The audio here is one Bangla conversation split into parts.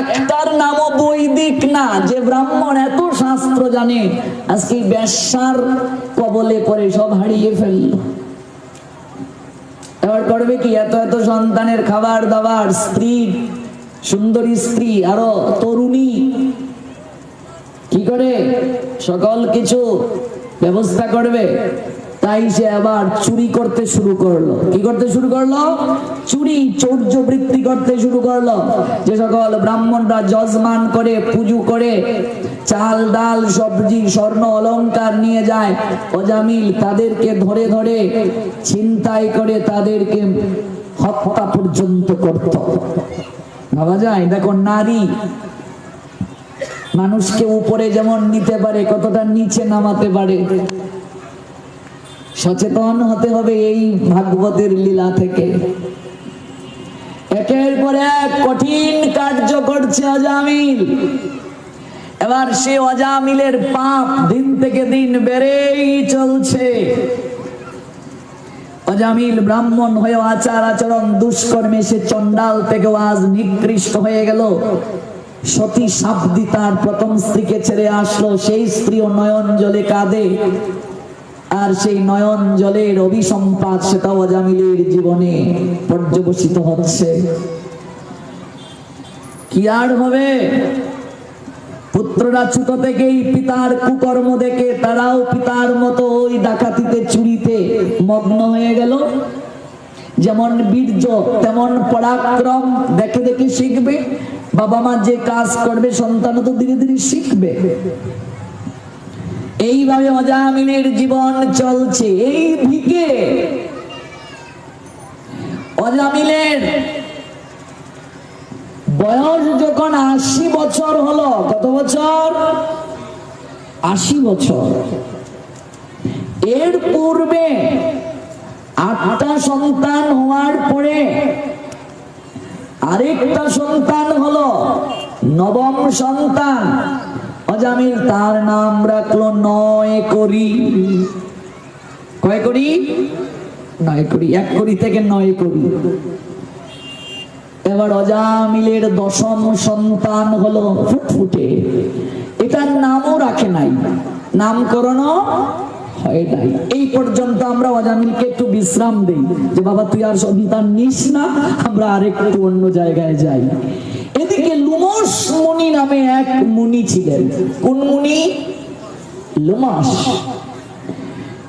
একটার নামও বৈদিক না, যে ব্রাহ্মণ এত শাস্ত্র জানে, আজকে ব্যবসার কবলে পরে সব হারিয়ে ফেলল। এবার করবে কি, এত এত সন্তানের খাবার দাবার, স্ত্রী, সুন্দরী স্ত্রী, আরও তরুণী, কি করে? সকল কিছু ব্যবস্থা করবে। তাই সে আবার চুরি করতে শুরু করল। কি করতে শুরু করল? চুরি চৌর্য বৃত্তি করতে শুরু করল। যে সকল ব্রাহ্মণরা যজমান করে, পুজো করে, চাল, ডাল, সবজি, স্বর্ণ, অলংকার নিয়ে যায়, অজামিল তাদেরকে ধরে ধরে ছিনতাই করে তাদেরকে হত্যা পর্যন্ত করত। ভাবা যায়? দেখো, নারী মানুষকে উপরে যেমন নিতে পারে, কতটা নিচে নামাতে পারে সচেতন হতে হবে এই ভাগবতের লীলা থেকে। একের পর এক কঠিন কার্য করছে অজামিল। এবার সে অজামিলের পাপ দিন থেকে দিন বেড়েই চলছে। অজামিল ব্রাহ্মণ হয়ে আচার আচরণ দুষ্কর্মে সে চন্ডাল থেকে আজ নিকৃষ্ট হয়ে গেল। সতী সাবদি তার প্রথম স্ত্রীকে ছেড়ে আসলো, সেই স্ত্রীও নয়ন জলে কাঁদে। আর সেই নয়ন জলের অভিসম্পাদ সেটা অজামিলের জীবনে পর্যবসিত হচ্ছে। কি আর হবে? পুত্ররা ছোট থেকেই পিতার কুকর্ম দেখে, তারাও পিতার মতো ওই ডাকাতিতে চুরিতে মগ্ন হয়ে গেল। যেমন বীর্য, তেমন পরাক্রম দেখে দেখে শিখবে। বাবা মা যে কাজ করবে সন্তান তো ধীরে ধীরে শিখবে। এইভাবে অজামিনের জীবন চলছে, এই দিকে অজামিলের বয়স যখন আশি বছর হলো, কত বছর? আশি বছর। এর পূর্বে আটটা সন্তান হওয়ার পরে আরেকটা সন্তান হলো, নবম সন্তান। অজামিল তার নাম রাখল নয় করি। কয় করি? নয় করি। এক করি থেকে নয় করি। এবার অজামিলের দশম সন্তান হলো ফুটফুটে। এটার নামও রাখে নাই। নামকরণ হয় নাই। এই পর্যন্ত আমরা অজামিলকে একটু বিশ্রাম দিই যে, বাবা, তুই আর সন্তান নিস না, আমরা আরেকটু অন্য জায়গায় যাই। লুমস মুনি নামে এক মুনি ছিলেন। কোন মুনি? লুমাস।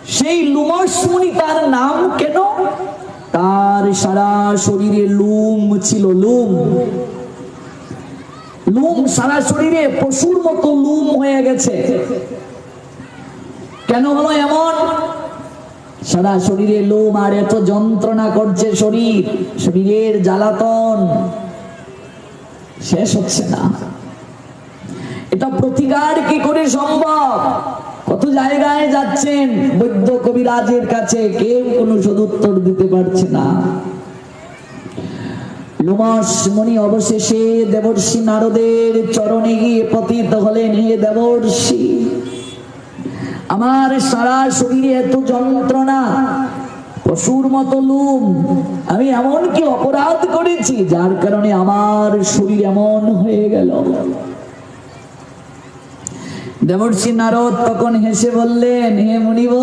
সেই লুমস মুনি তার নাম কেন? তার সারা শরীরে লুম ছিল, লুম। লুম সারা শরীরে পশুর মতো লুম হয়ে গেছে। কেন হলো এমন? সারা শরীরে লোম আর এত যন্ত্রণা করছে শরীর, শরীরের জ্বালাতন। শেষ হচ্ছে না। এটা প্রতিকার কি করে সম্ভব? কত জায়গায় যাচ্ছেন বৈদ্য কবিরাজের কাছে, কেউ কোনো সদুত্তর দিতে পারছে না। লুমস মণি অবশেষে দেবর্ষি নারদের চরণে গিয়ে পতিত হলেন, হে দেবর্ষি। আমার সারা শরীরে এত যন্ত্রণা পশুর মতো লুম। আমি এমন কি অপরাধ করেছি, যার কারণে আমার শরীর এমন হয়ে গেল। দেবর্ষি নারদ তখন হেসে বললেন, হে মুনিব,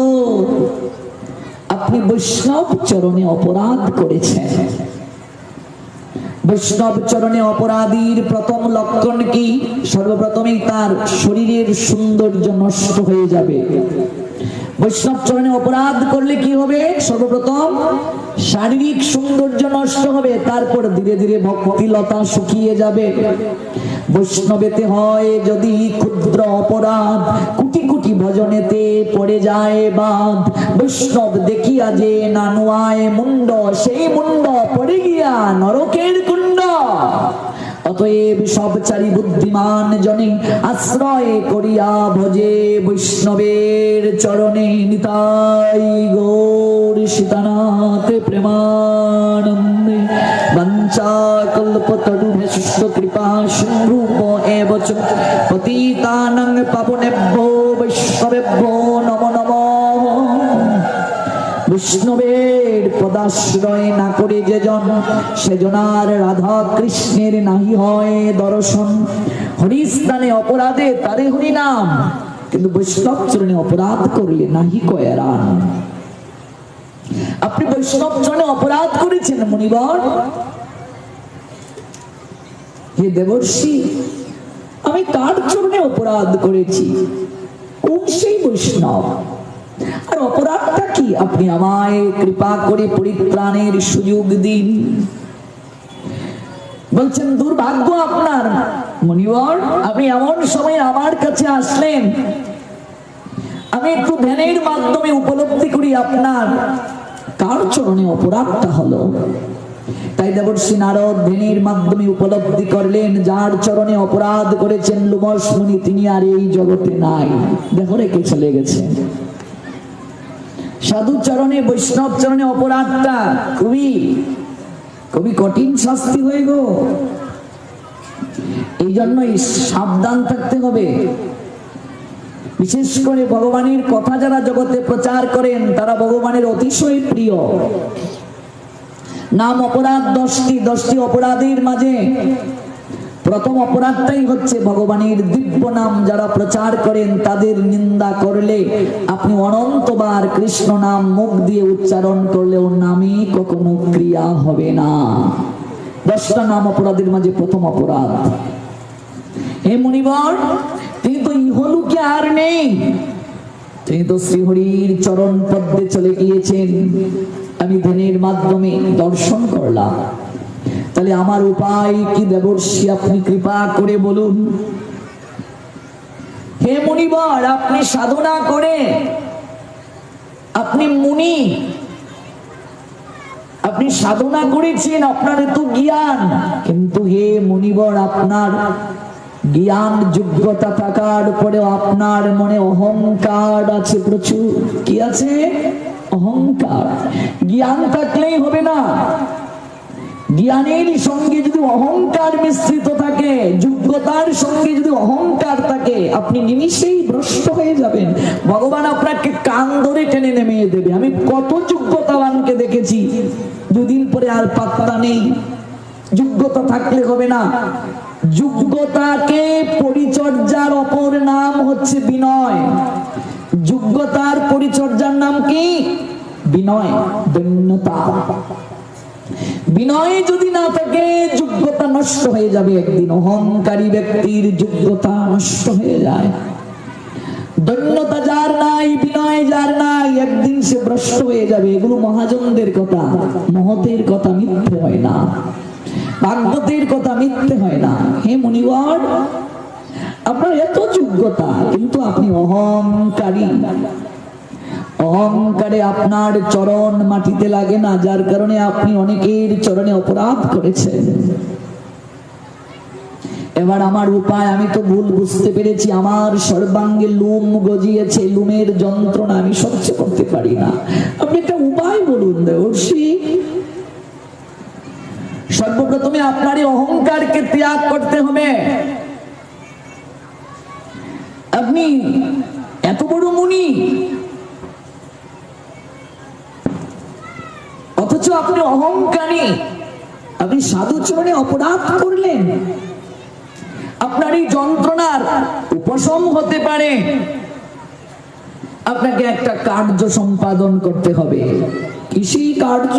আপনি বৈষ্ণব চরণে অপরাধ করেছেন। বৈষ্ণব চরণে অপরাধীর প্রথম লক্ষণ কি? সর্বপ্রথমেই তার শরীরের সৌন্দর্য নষ্ট হয়ে যাবে। বৈষ্ণব চরণে অপরাধ করলে কি হবে? সর্বপ্রথম শারীরিক সৌন্দর্য নষ্ট হবে, তারপর ধীরে ধীরে ভক্তিলতা শুকিয়ে যাবে। বৈষ্ণবেতে হয় যদি ক্ষুদ্র অপরাধ, কুটি কুটি ভজনেতে পড়ে যায় বাদ বৈষ্ণব দেখিয়া যে নানুয়ায় মুন্ড, সেই মুন্ড পড়ে গিয়া নরকের কুণ্ড। অতএব সব চারি বুদ্ধিমান জনে আশ্রয় করিয়া ভজে বৈষ্ণবের চরণে নিতাই গৌর সীতানাথ প্রেমানন্দে। বঞ্চা কল্পতরুভে সুষ্ঠ কৃপা সিন্ধুপ এব চ। পতিতানং পাবনেভ্যো নমো নমঃ। বৈষ্ণবের পদাশ্রয় না করে যেজন সেজনার রাধা কৃষ্ণের নাহি হয় দর্শন। হরিস্থানে অপরাধে তারে হরি নাম, কিন্তু বৈষ্ণব চরণে অপরাধ করলে নাহি কয়েরান আপনি বৈষ্ণব চরণে অপরাধ করেছেন মনিবর? হে দেবর্ষি, আমি কার চরণে অপরাধ করেছি। কোন সেই বৈষ্ণব? আর অপরাধটা কি? আপনি আমায় কৃপা করে পরিত্রাণের সুযোগ দিন। বলছেন, দুর্ভাগ্য আপনার মনিবর আপনি এমন সময় আমার কাছে আসলেন। আমি একটু ধ্যানের মাধ্যমে উপলব্ধি করি আপনার। কার চরণে অপরাধটা হলো? তাই দেবর্ষী নারদ ধ্যানের মাধ্যমে উপলব্ধি করলেন, যার চরণে অপরাধ করেছেন লুমস মুনি, তিনি আর এই জগতে নাই। দেখো রেখে চলে গেছেন। সাধু চরণে বৈষ্ণব চরণে অপরাধটা খুবই খুবই কঠিন শাস্তি হয়ে গো। এই জন্যই সাবধান থাকতে হবে। বিশেষ করে ভগবানের কথা যারা জগতে প্রচার করেন, তারা ভগবানের অতিশয় প্রিয়। নাম অপরাধ দশটি দশটি অপরাধের মাঝে প্রথম অপরাধটাই হচ্ছে ভগবানের দিব্য নাম যারা প্রচার করেন, তাদের নিন্দা করলে আপনি অনন্তবার কৃষ্ণ নাম মুখ দিয়ে উচ্চারণ করলেও নামে কখনো ক্রিয়া হবে না। দশটা নাম অপরাধের মাঝে প্রথম অপরাধ। হে মুনিবর, তিনি তো ইহলুকে আর নেই? তিনি তো শ্রীহরির চরণ পদ্মে চলে গিয়েছেন। আমি ধ্যানের মাধ্যমে দর্শন করলাম। তাহলে আমার উপায় কি দেবর্ষী? আপনি কৃপা করে বলুন। হে মুনিবর, আপনি সাধনা করে, আপনি মুনি, আপনি সাধনা করেছেন, আপনার এত জ্ঞান। কিন্তু হে মুনিবর, আপনার জ্ঞান যোগ্যতা থাকার পরেও আপনার মনে অহংকার আছে প্রচুর। কি আছে? অহংকার। জ্ঞান থাকলেই হবে না। জ্ঞানের সঙ্গে যদি অহংকার মিশ্রিত থাকে, যোগ্যতার সঙ্গে যদি অহংকার থাকে, আপনি নিমিষেই ভ্রষ্ট হয়ে যাবেন। ভগবান আপনাকে কান ধরে টেনে নেমে দেবে। আমি কত যোগ্যতাবানকে দেখেছি, দুদিন পরে আর পাত্তা নেই। যোগ্যতা থাকলে হবে না। যোগ্যতাকে পরিচর্যার অপর নাম হচ্ছে বিনয়। যোগ্যতার পরিচর্যার নাম কি? বিনয়, দৈন্যতা। বিনয় যদি না থাকে, যোগ্যতা নষ্ট হয়ে যাবে একদিন। অহংকারী ব্যক্তির যোগ্যতা নষ্ট হয়ে যায়। দৈন্যতা যার নাই, বিনয় যার নাই, একদিন সে ভ্রষ্ট হয়ে যাবে। এগুলো মহাজনদের কথা, মহতের কথা মিথ্যে হয় না। ভাগবতের কথা মিথ্যে হয় না। হে মুনিবর আপনার এত যোগ্যতা, কিন্তু আপনি অহংকারী। অহংকারে আপনার চরণ মাটিতে লাগে না, যার কারণে আপনি অনেকের চরণে অপরাধ করেছেন। এবার আমার উপায়, আমি তো ভুল বুঝতে পেরেছি। আমার সর্বাঙ্গে লুম গজিয়েছে, লুমের যন্ত্রণা আমি সহ্য করতে পারি না। আপনি একটা উপায় বলুন সর্বপ্রথমে আপনার এই অহংকারকে ত্যাগ করতে হবে। আপনি এত বড় মুনি অথচ আপনি অহংকারী। আপনি সাধুচরণে অপরাধ করলেন। আপনার এই যন্ত্রণার উপশম হতে পারে। আপনাকে একটা কার্য সম্পাদন করতে হবে। কৃষি কার্য?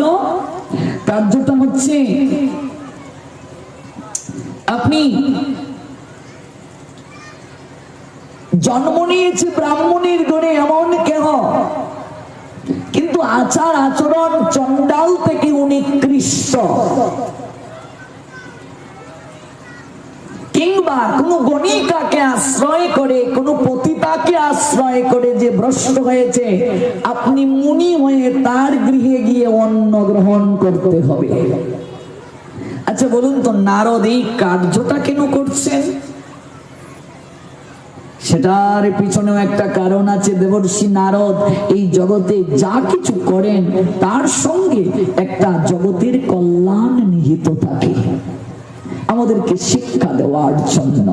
কার্যটা হচ্ছে আপনি জন্ম নিয়েছে ব্রাহ্মণের গড়ে এমন কেহ আচার আচরণ চন্ডাল থেকে উনি কৃষ্ট। কিংবা কোন গণিকাকে আশ্রয় করে, কোন পতিতাকে আশ্রয় করে যে ভ্রষ্ট হয়েছে, আপনি মুনি হয়ে তার গৃহে গিয়ে অন্ন গ্রহণ করতে হবে। আচ্ছা বলুন তো, নারদ এই কার্যটা কেন করছেন? সেটার পিছনেও একটা কারণ আছে, দেবর্ষী নারদ এই জগতে যা কিছু করেন, তার সঙ্গে একটা জগতের কল্যাণ নিহিত থাকে। আমাদেরকে শিক্ষা দেওয়ার জন্য।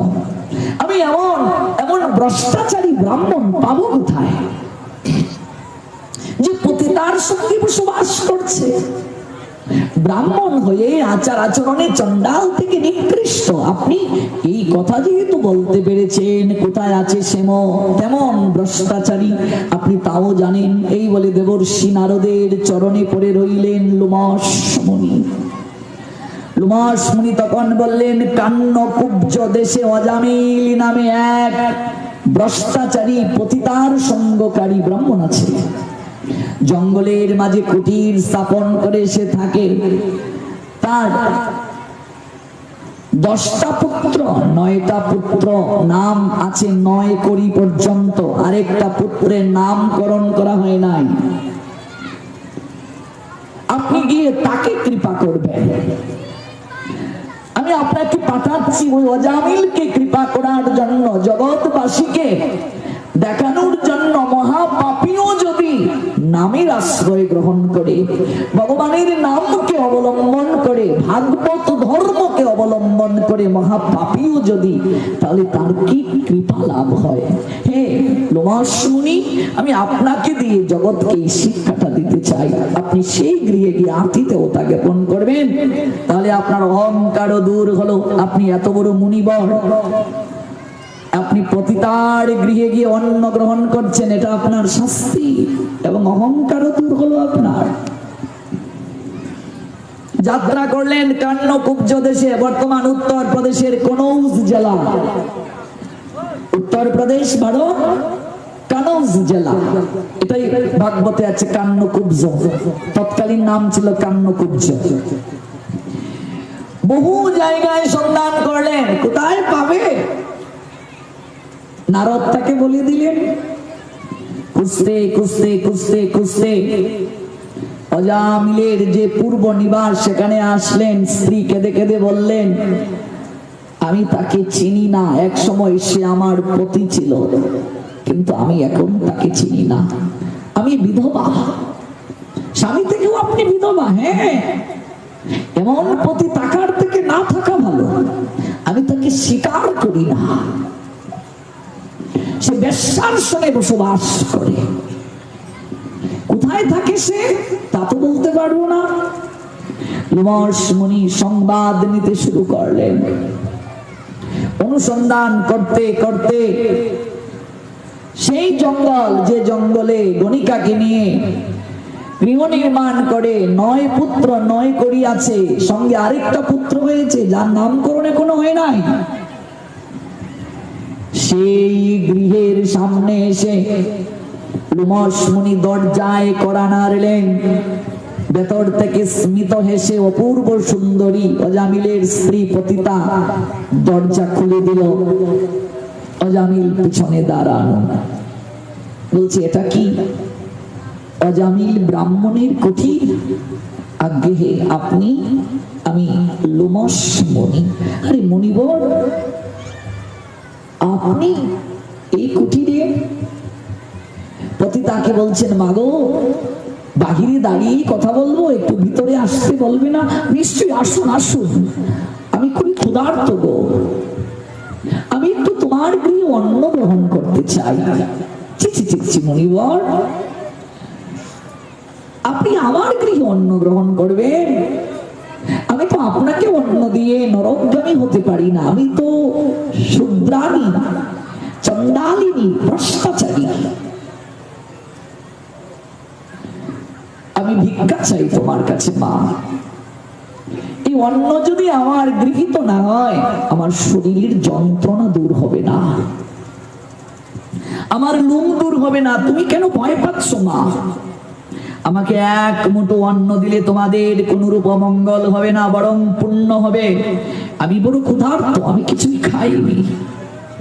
আমি এমন এমন ভ্রষ্টাচারী ব্রাহ্মণ পাবো কোথায়? যে পতিতার সঙ্গে বসবাস করছে। ব্রাহ্মণ হয়ে আচার আচরণে চন্ডাল থেকে নিকৃষ্ট। আপনি এই কথা যেহেতু বলতে পেরেছেন, কোথায় আছে সেম? তেমন ভ্রষ্টাচারী। আপনি তাও জানেন, এই বলে দেবর্ষি নারদের চরণে পড়ে রইলেন লুমস মুনি লুমস মুনি তখন বললেন, কান্ন কুব্জ দেশে অজামিল নামে এক ভ্রষ্টাচারী পতিতার সঙ্গকারী ব্রাহ্মণ আছে। জঙ্গলের মাঝে কুটির স্থাপন করে সে থাকে। তার দশটা পুত্র, নয়টা পুত্র নাম আছে নয় করি পর্যন্ত। আরেকটা পুত্রের নামকরণ করা হয় নাই। আপনি গিয়ে তাকে কৃপা করবেন। আমি আপনাকে পাঠাচ্ছি ওই অজামিলকে কৃপা করার জন্য, জগৎবাসীকে দেখানোর জন্য যদি নামের আশ্রয় গ্রহণ করে, ভগবানের নামকে অবলম্বন করে, ভাগবত ধর্মকে অবলম্বন করে মহাপাপীও যদি, তাহলে তার কি কৃপা লাভ হয়? হে লোমাশুনি আমি আপনাকে দিয়ে জগৎকে এই শিক্ষাটা দিতে চাই। আপনি সেই গৃহে গিয়ে আতিতেও তা জ্ঞাপন করবেন। তাহলে আপনার অহংকারও দূর হলো। আপনি এত বড় মুনিবর। আপনি পতিতার গৃহে গিয়ে অন্ন গ্রহণ করছেন, এটা আপনার শাস্তি এবং অহংকারও দূর হলো আপনার। যাত্রা করলেন কান্নকুব্জ দেশে, বর্তমান উত্তর প্রদেশের কনৌজ জেলা। উত্তর প্রদেশ ভারত কানৌজ জেলা। এটাই ভাগবতে আছে কান্নকুব্জ। তৎকালীন নাম ছিল কান্নকুব্জ। বহু জায়গায় সন্ধান করলেন, কোথায় পাবে? নারদ তাকে বলে দিলেন খুঁজতে খুঁজতে খুঁজতে খুঁজতে অজামিলের যে পূর্ব নিবাস সেখানে আসলেন, স্ত্রী কেঁদে কেঁদে বললেন, আমি তাকে চিনি না এক সময় সে আমার পতি ছিল, কিন্তু আমি এখন তাকে চিনি না। আমি বিধবা। স্বামী থেকেও আপনি বিধবা হ্যাঁ। এমন পতি তাকার থেকে না থাকা ভালো। আমি তাকে স্বীকার করি না। সে বেশ্যার সঙ্গে বসবাস করে। কোথায় থাকে সে, তা তো বলতে পারব না। লুমস মুনি সংবাদ নিতে শুরু করলেন। অনুসন্ধান করতে করতে সেই জঙ্গল, যে জঙ্গলে গণিকাকে নিয়ে গৃহ নির্মাণ করে নয় পুত্র নয় করি আছে, সঙ্গে আরেকটা পুত্র হয়েছে, যার নামকরণে কোনো হয় নাই। সেই গৃহের সামনে এসে লুমস মুনি দরজায় করা নাড়লেন ভেতর থেকে স্মিত হেসে অপূর্ব সুন্দরী অজামিলের স্ত্রী পতিতা দরজা খুলে দিল। অজামিল পিছনে দাঁড়ানো বলছে, এটা কি? অজামিল ব্রাহ্মণের কুঠির আজ্ঞে, আপনি? আমি লোমস মণি আরে মণিবর আপনি এই কুঠিরে পতি তাকে বলছেন, মাগো, বাহিরে দাঁড়িয়ে কথা বলব, একটু ভিতরে আসতে বলবে না? নিশ্চয়ই, আসুন আসুন। আমি খুবই ক্ষুধার্ত গো। আমি একটু তোমার গৃহে অন্ন গ্রহণ করতে চাই। চিচি চিচি মনিবর আপনি আমার গৃহে অন্ন গ্রহণ করবেন? আপনাকে অন্ন দিয়ে নরকগামী হতে পারি না। আমি তো শুদ্রানী চন্ডালিনী ভ্রষ্টাচারী। আমি ভিক্ষা চাই তোমার কাছে, মা। এই অন্ন যদি আমার গৃহীত না হয়, আমার শরীরের যন্ত্রণা দূর হবে না। আমার লুম দূর হবে না। তুমি কেন ভয় পাচ্ছ, মা? আমাকে এক মুঠো অন্ন দিলে তোমাদের কোন রূপ অমঙ্গল হবে না, বরং পুণ্য হবে। আমি বড় ক্ষুধার্ত, আমি কিছুই খাইনি।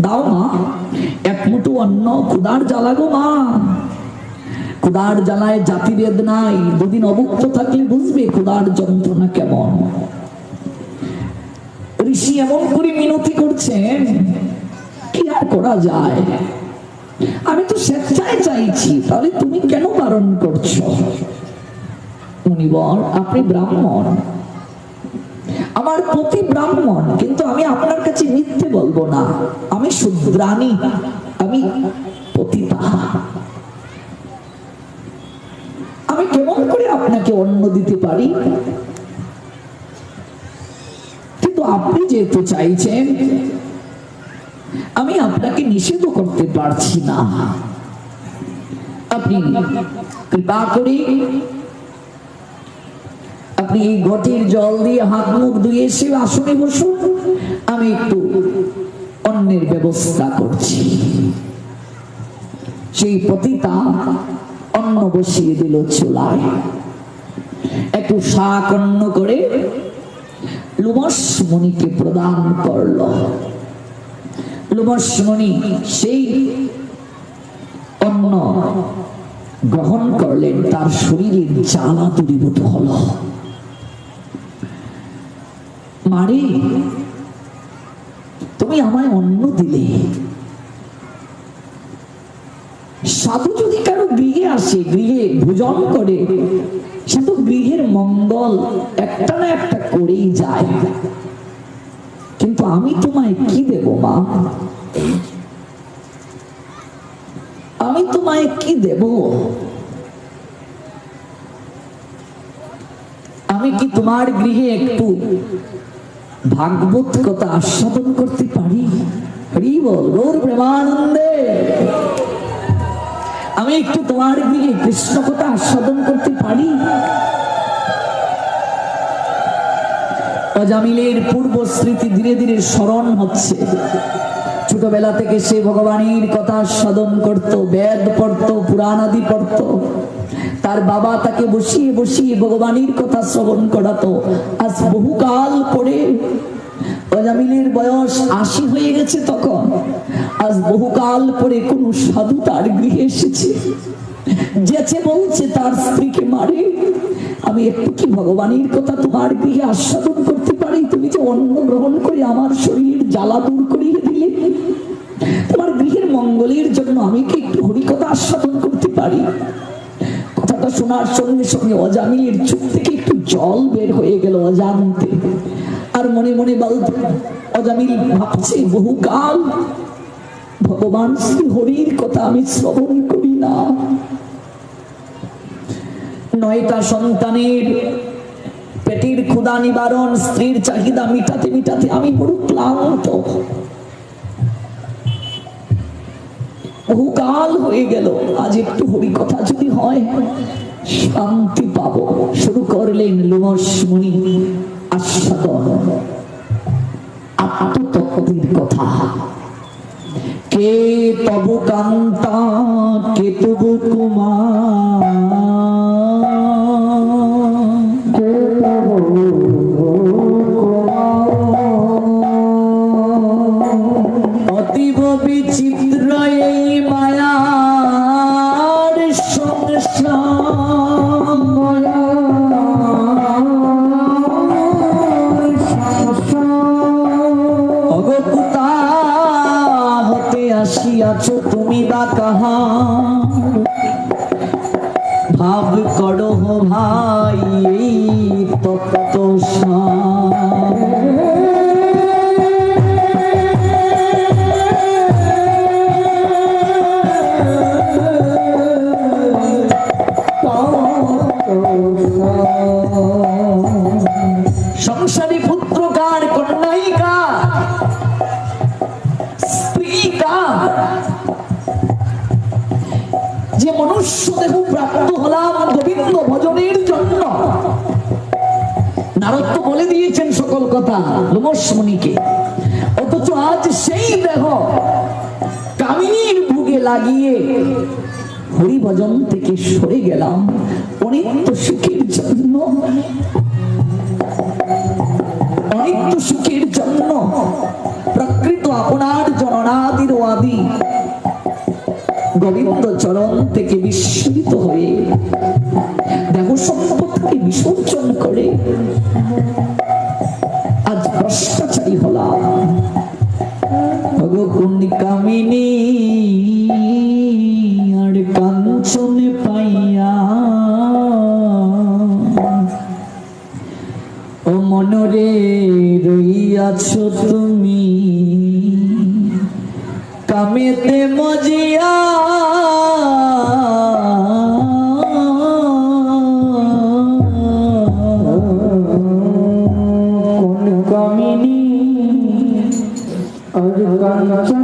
দাও মা, এক মুঠো অন্ন, ক্ষুধার জ্বালাগো মা। ক্ষুধার জ্বালায় জাতিভেদ নাই, দুদিন অভুক্ত থাকলে বুঝবে ক্ষুধার যন্ত্রণা কেমন। ঋষি এমন করে মিনতি করছেন, কি আর করা যায়? আমি তো স্বেচ্ছায় চাইছি, তাহলে তুমি কেন বারণ করছ? মুনিবর আপনি ব্রাহ্মণ। আমার প্রতি ব্রাহ্মণ, কিন্তু আমি আপনার কাছে মিথ্যে বলব না। আমি শুদ্রানী আমি পতিতা। আমি আপনাকে অন্ন দিতে পারি? কিন্তু আপনি যেহেতু চাইছেন আমি আপনাকে নিষেধ করতে পারছি না। আপনি কৃপা করে আপনি এই ঘটির জল দিয়ে হাত মুখ ধুয়ে এসে আসনে বসুন। আমি একটু অন্যের ব্যবস্থা করছি। সেই পতিতা অন্ন বসিয়ে দিল চুলায়। একটু শাক অন্ন করে লুমস মুনিকে প্রদান করল। লুমস সেই অন্ন গ্রহণ করলেন, তার শরীরের জ্বালা দূরীভূত হলো। মারে, তুমি আমায় অন্ন দিলে। সাধু যদি কারও গৃহে আসে, গৃহে ভোজন করে, সে তো গৃহের মঙ্গল একটা না একটা করেই যায়। আমি তোমায় কি দেব, মা? আমি তোমায় কি দেব? আমি কি তোমার গৃহে একটু ভাগবত কথা আস্বাদন করতে পারি? হরি বল প্রেমানন্দে। আমি একটু তোমার গৃহে কৃষ্ণ কথা আস্বাদন করতে পারি? অজামিলের পূর্ব স্মৃতি ধীরে ধীরে স্মরণ হচ্ছে। ছোটবেলা থেকে সে ভগবানের কথা সাধন করত, বেদ পড়ত, পুরাণ আদি পড়ত। তার বাবা তাকে বসিয়ে বসিয়ে ভগবানের কথা শ্রবণ করাতো। আজ বহুকাল পরে অজামিলের বয়স আশি হয়ে গেছে তখন। আজ বহুকাল পরে কোন সাধু তার গৃহে এসেছে। যেছে বলছে, তার স্ত্রীকে মারে। আমি একটু কি ভগবানের কথা তোমার গৃহে আস্বাদন করতে পারি তুমি যে অন্ন গ্রহণ করে আমার শরীর জ্বালা দূর করিয়ে দিলে, তোমার গৃহের মঙ্গলের জন্য আমি কি একটু হরিকথা আস্বাদন করতে পারি? কথাটা শোনার সঙ্গে সঙ্গে অজামিলের চোখ থেকে একটু জল বের হয়ে গেল অজান্তে। আর মনে মনে বলতে, অজামিল ভাবছে, বহুকাল ভগবান শ্রী হরির কথা আমি শ্রবণ করি না। নয়টা সন্তানের পেটের ক্ষুদা নিবারণ, স্ত্রীর চাহিদা মিটাতে মিটাতে আমি বড় ক্লান্ত। বহুকাল হয়ে গেল, আজ একটু হরি কথা যদি হয়, শান্তি পাবো। শুরু করলেন লোমস মুনি আস্বাদন। আত্মতত্ত্বের কথা। কে তব কান্তা, কে তব অতীব Oh. সকল কথা লোমস মুনিকে অথচ আজ সেই দেহ কামিনীর ভুগে লাগিয়ে হরিভজন থেকে সরে গেলাম অনিত্য সুখের জন্য। অনিত্য সুখের জন্য প্রকৃত আপনার জননাদির আদি গোবিন্দ চরণ থেকে বিস্মিত হয়ে দেহ সম্পদকে বিসর্জন করে ভ্রষ্টাচারী হলাম। ভগকুণ কামিনী আর তুমি। কামেতে মজিয়া আর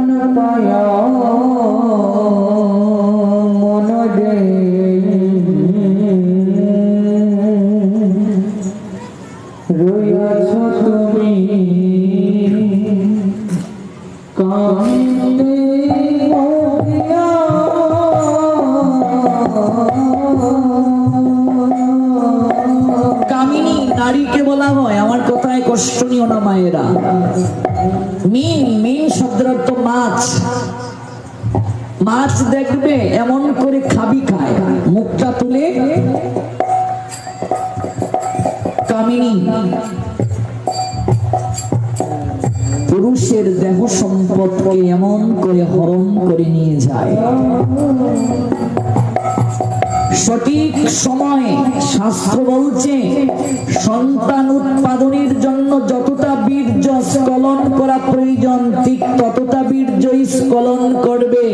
সঠিক সময়ে শাস্ত্র বলছে, সন্তান উৎপাদনের জন্য যতটা বীর্য স্খলন করা প্রয়োজন, ঠিক ততটা বীর্য স্খলন করবে।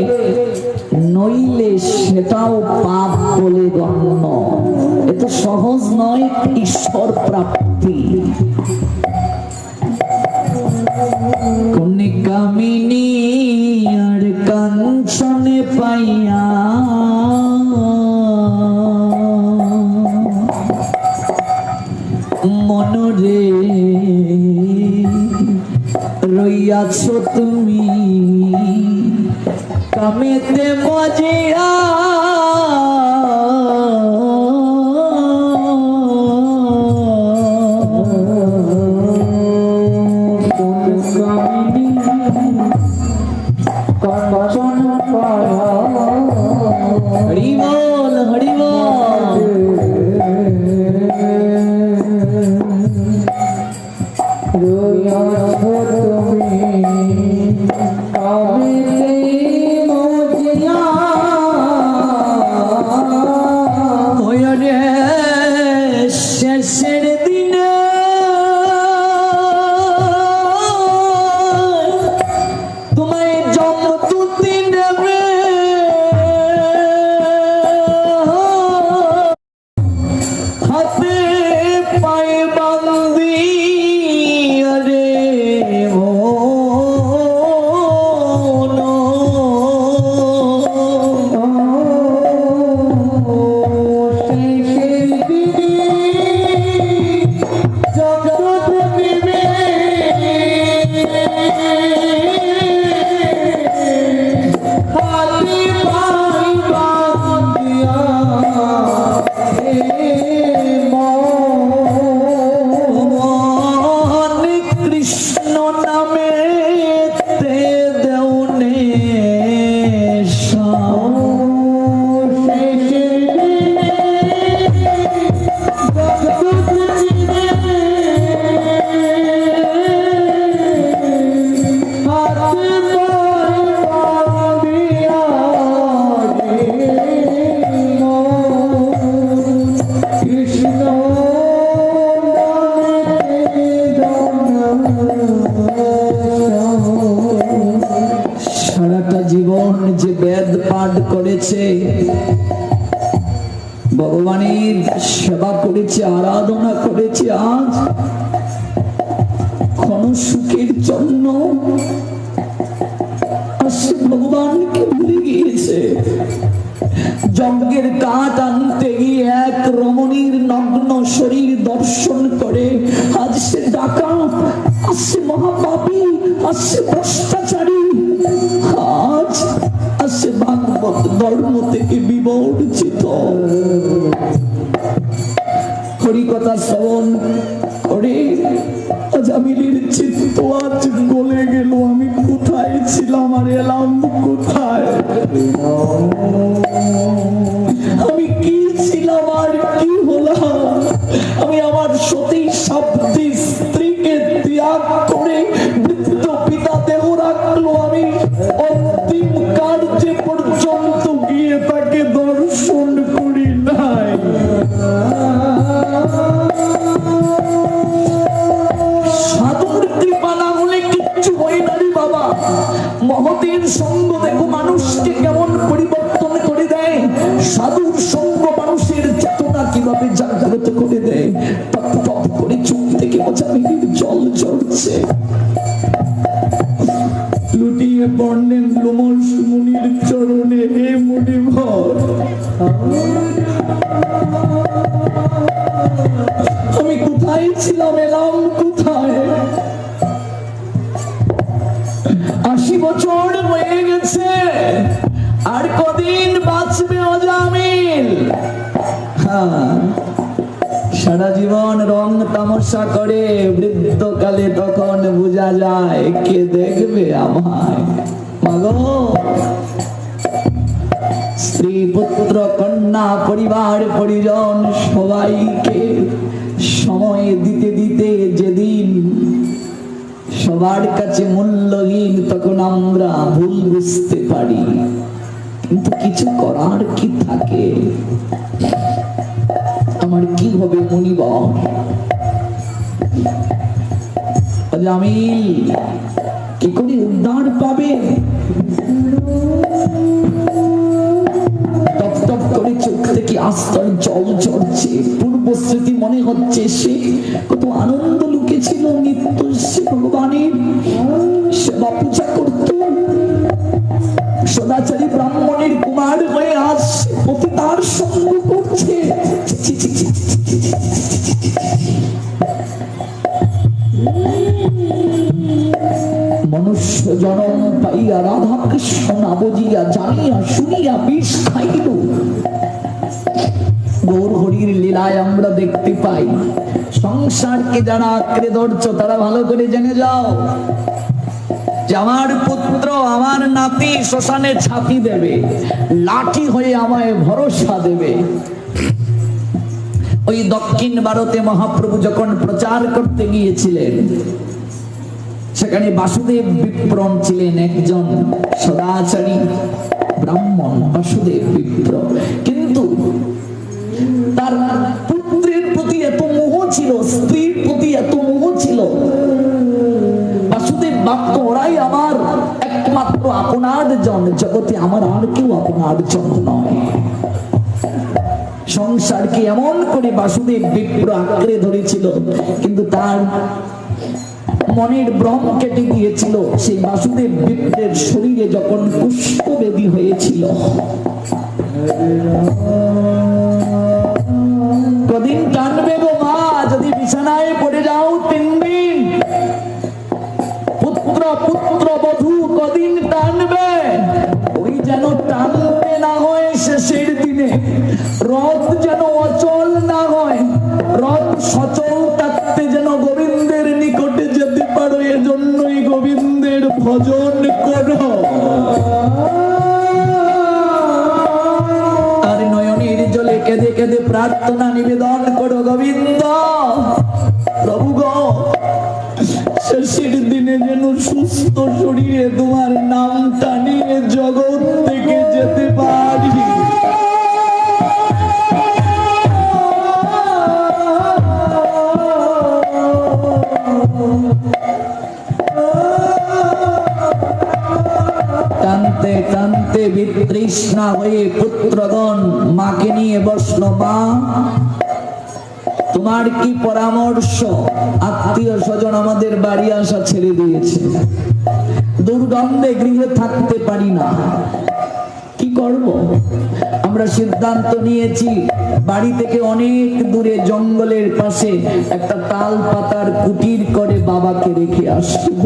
নইলে সেটাও পাপ বলে গণ্য। এত সহজ নয়, ঈশ্বর প্রাপ্তি। কোনে কামিনী রইয়াছ তুমি। কামেতে মজিয়া বেদ পাঠ করেছে। ভগবানের সেবা করেছে, আরাধনা করেছে আজ। ক্ষণ সুখের জন্য ভগবানকে ভুলে গিয়েছে। যজ্ঞের কাঠ আনতে গিয়ে এক রমণীর নগ্ন শরীর দর্শন করে আজ সে ডাকা আজ মহাপাপী ভ্রষ্টাচারী। ভাগবত ধর্ম থেকে বিবর্জিত হরিকথা শ্রবণ করে আজামিলের চিত্ত আজ গলে গেল আমি কোথায় ছিলাম আর এলাম কোথায়? আমি কি ছিলাম আর কি হলাম? আমি আমার সতী শব্দী স্ত্রীকে ত্যাগ করে মহতের সঙ্গ দেখো মানুষকে কেমন পরিবর্তন করে দেয়। সাধুর সঙ্গ মানুষের চেতনা কীভাবে জাগ্রত করে দেয়। টপ টপ করে চোখ থেকে মোচামিনির সারা জীবন রং তামাশা করে বৃদ্ধকালে তখন বোঝা যায় কে দেখবে আমায়। স্ত্রী, পুত্র, কন্যা, পরিবার, পরিজন, সবাইকে সময় দিতে দিতে যেদিন সবার কাছে মূল্যহীন, তখন আমরা ভুল বুঝতে পারি। কিন্তু কিছু করার কি থাকে? আমার কি হবে মনিব জামিল কি করে উদ্ধার পাবে? চোখ থেকে জল পূর্ব মনে হচ্ছে সে কত আনন্দ লুকেছিল সে সেবা পূজা করত। রাধা কৃষ্ণ না বুঝিয়া জানিয়া শুনিয়া বিষ খাইল গৌর হরির লীলায় আমরা দেখতে পাই, সংসারকে যারা আঁকড়ে ধরছ, তারা ভালো করে জেনে যাও আমার পুত্র আমার নাতি শ্মশানে দেবে, লাঠি হয়ে আমায় ভরসা দেবে। ওই দক্ষিণ ভারতে মহাপ্রভু যখন প্রচার করতে গিয়েছিলেন, সেখানে বাসুদেব বিপ্রণ ছিলেন একজন। সদাচারী ব্রাহ্মণ বাসুদেব বিপ্র কিন্তু তার পুত্রের প্রতি এত মোহ ছিল, স্ত্রীর প্রতি এত মোহ ছিল, বাসুদেব বাক্য ওরাই আমার একমাত্র আপনার জন। জগতে আমার আর কেউ আপনার জন নয়। সংসারকে এমন করে বাসুদেব বিপ্র আঁকড়ে ধরেছিল, কিন্তু তার মনের ভ্রম কেটে গিয়েছিল সেই বাসুদেব বিপ্রের শরীরে যখন পুষ্পবেদী হয়েছিল। কদিন টানবে মা, যদি বিছানায় পড়ে যাও তিন দিন। পুত্র পুত্র বধূ, কদিন টানবে? ওই যেন টানতে না হয় শেষের দিনে। রথ যেন অচল না হয়। রথ সচল ভজন কর। আর নয়নের জলে কেঁদে কেঁদে প্রার্থনা নিবেদন করো গোবিন্দ। প্রভু গো, শেষের দিনে যেন সুস্থ শরীরে তোমার নামটা নিয়ে জগৎ থেকে যেতে পারি। বিতৃষ্ণা হয়ে পুত্রগণ মাকে নিয়ে বসল, মা, তোমার কি পরামর্শ? আত্মীয় স্বজন আমাদের বাড়ি আসা ছেড়ে দিয়েছে। দুর্গন্ধে গৃহে থাকতে পারি না। কি করব? আমরা সিদ্ধান্ত নিয়েছি, বাড়ি থেকে অনেক দূরে জঙ্গলের পাশে একটা তাল পাতার কুটির করে বাবাকে রেখে আসব।